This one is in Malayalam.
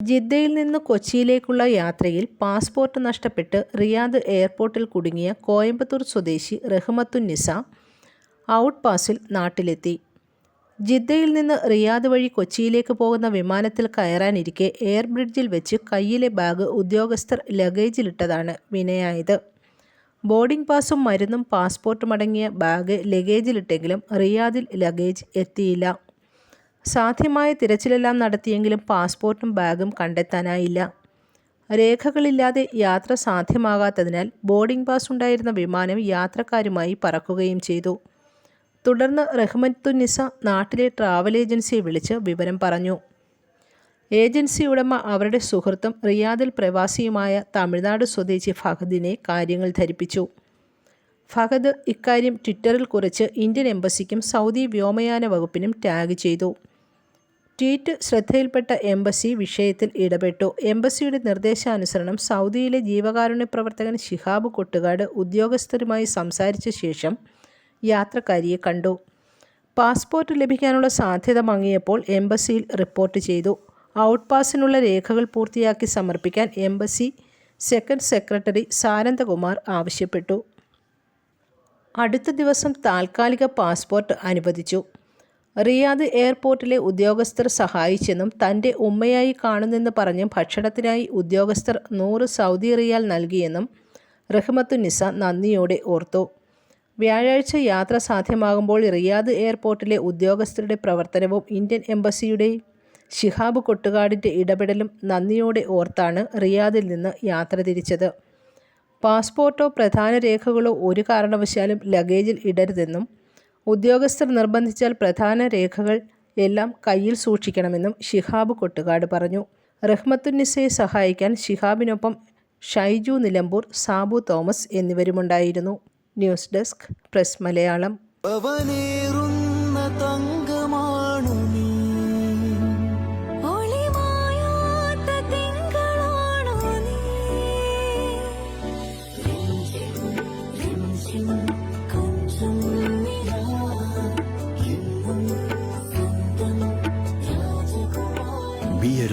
ജിദ്ദയിൽ നിന്ന് കൊച്ചിയിലേക്കുള്ള യാത്രയിൽ പാസ്പോർട്ട് നഷ്ടപ്പെട്ട് റിയാദ് എയർപോർട്ടിൽ കുടുങ്ങിയ കോയമ്പത്തൂർ സ്വദേശി റഹ്മത്തുന്നിസ ഔട്ട് പാസിൽ നാട്ടിലെത്തി. ജിദ്ദയിൽ നിന്ന് റിയാദ് വഴി കൊച്ചിയിലേക്ക് പോകുന്ന വിമാനത്തിൽ കയറാനിരിക്കെ എയർ ബ്രിഡ്ജിൽ വെച്ച് കയ്യിലെ ബാഗ് ഉദ്യോഗസ്ഥർ ലഗേജിലിട്ടതാണ് വിനയായത്. ബോർഡിംഗ് പാസും മരുന്നും പാസ്പോർട്ടും അടങ്ങിയ ബാഗ് ലഗേജിലിട്ടെങ്കിലും റിയാദിൽ ലഗേജ് എത്തിയില്ല. സാധ്യമായ തിരച്ചിലെല്ലാം നടത്തിയെങ്കിലും പാസ്പോർട്ടും ബാഗും കണ്ടെത്താനായില്ല. രേഖകളില്ലാതെ യാത്ര സാധ്യമാകാത്തതിനാൽ ബോർഡിംഗ് പാസ് ഉണ്ടായിരുന്ന വിമാനം യാത്രക്കാരുമായി പറക്കുകയും ചെയ്തു. തുടർന്ന് റഹ്മത്തുന്നിസ നാട്ടിലെ ട്രാവൽ ഏജൻസിയെ വിളിച്ച് വിവരം പറഞ്ഞു. ഏജൻസി ഉടമ അവരുടെ സുഹൃത്തും റിയാദിൽ പ്രവാസിയുമായ തമിഴ്നാട് സ്വദേശി ഫഹദിനെ കാര്യങ്ങൾ ധരിപ്പിച്ചു. ഫഹദ് ഇക്കാര്യം ട്വിറ്ററിൽ കുറിച്ച് ഇന്ത്യൻ എംബസിക്കും സൗദി വ്യോമയാന വകുപ്പിനും ടാഗ് ചെയ്തു. ട്വീറ്റ് ശ്രദ്ധയിൽപ്പെട്ട എംബസി വിഷയത്തിൽ ഇടപെട്ടു. എംബസിയുടെ നിർദ്ദേശാനുസരണം സൗദിയിലെ ജീവകാരുണ്യ പ്രവർത്തകൻ ഷിഹാബ് കൊട്ടുകാട് ഉദ്യോഗസ്ഥരുമായി സംസാരിച്ച ശേഷം യാത്രക്കാരിയെ കണ്ടു. പാസ്പോർട്ട് ലഭിക്കാനുള്ള സാധ്യത മങ്ങിയപ്പോൾ എംബസിയിൽ റിപ്പോർട്ട് ചെയ്തു. ഔട്ട് പാസിനുള്ള രേഖകൾ പൂർത്തിയാക്കി സമർപ്പിക്കാൻ എംബസി സെക്കൻഡ് സെക്രട്ടറി സാനന്ദകുമാർ ആവശ്യപ്പെട്ടു. അടുത്ത ദിവസം താൽക്കാലിക പാസ്പോർട്ട് അനുവദിച്ചു. റിയാദ് എയർപോർട്ടിലെ ഉദ്യോഗസ്ഥർ സഹായിച്ചെന്നും തന്റെ ഉമ്മയായി കാണുന്നെന്ന് പറഞ്ഞ് ഭക്ഷണത്തിനായി ഉദ്യോഗസ്ഥർ നൂറ് സൗദി റിയാൽ നൽകിയെന്നും റഹ്മത്തു നിസ നന്ദിയോടെ ഓർത്തു. വ്യാഴാഴ്ച യാത്ര സാധ്യമാകുമ്പോൾ റിയാദ് എയർപോർട്ടിലെ ഉദ്യോഗസ്ഥരുടെ പ്രവർത്തനവും ഇന്ത്യൻ എംബസിയുടെ ശിഹാബ് കൊട്ടുകാടിന്റെ ഇടപെടലും നന്ദിയോടെ ഓർത്താണ് റിയാദിൽ നിന്ന് യാത്ര തിരിച്ചത്. പാസ്പോർട്ടോ പ്രധാന രേഖകളോ ഒരു കാരണവശാലും ലഗേജിൽ ഇടരുതെന്നും ഉദ്യോഗസ്ഥർ നിർബന്ധിച്ചാൽ പ്രധാന രേഖകൾ എല്ലാം കയ്യിൽ സൂക്ഷിക്കണമെന്നും ഷിഹാബ് കൊട്ടുകാട് പറഞ്ഞു. റഹ്മത്തുന്നിസയെ സഹായിക്കാൻ ഷിഹാബിനൊപ്പം Shaiju Nilambur Sabu Thomas എന്നിവരുമുണ്ടായിരുന്നു. News desk press Malayalam. തങ്കമാണു